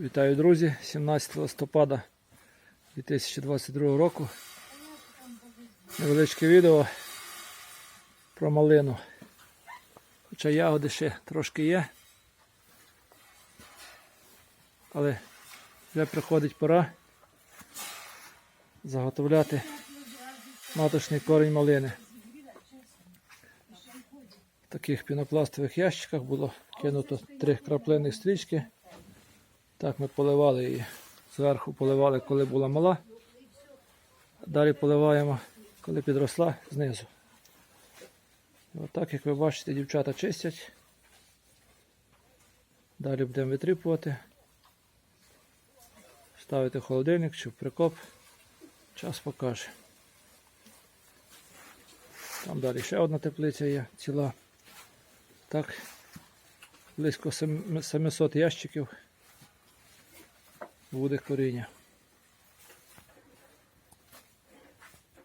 Вітаю, друзі! 17 листопада 2022 року. Невеличке відео про малину. Хоча ягоди ще трошки є. Але вже приходить пора заготовляти маточний корінь малини. В таких пінопластових ящиках було кинуто три краплинних стрічки. Так ми поливали її. Зверху поливали, коли була мала. Далі поливаємо, коли підросла знизу. І Отак, як ви бачите, дівчата чистять. Далі будемо витріпувати. Ставити в холодильник чи в прикоп. Час покаже. Там далі ще одна теплиця є ціла. Так, близько 700 ящиків буде коріння.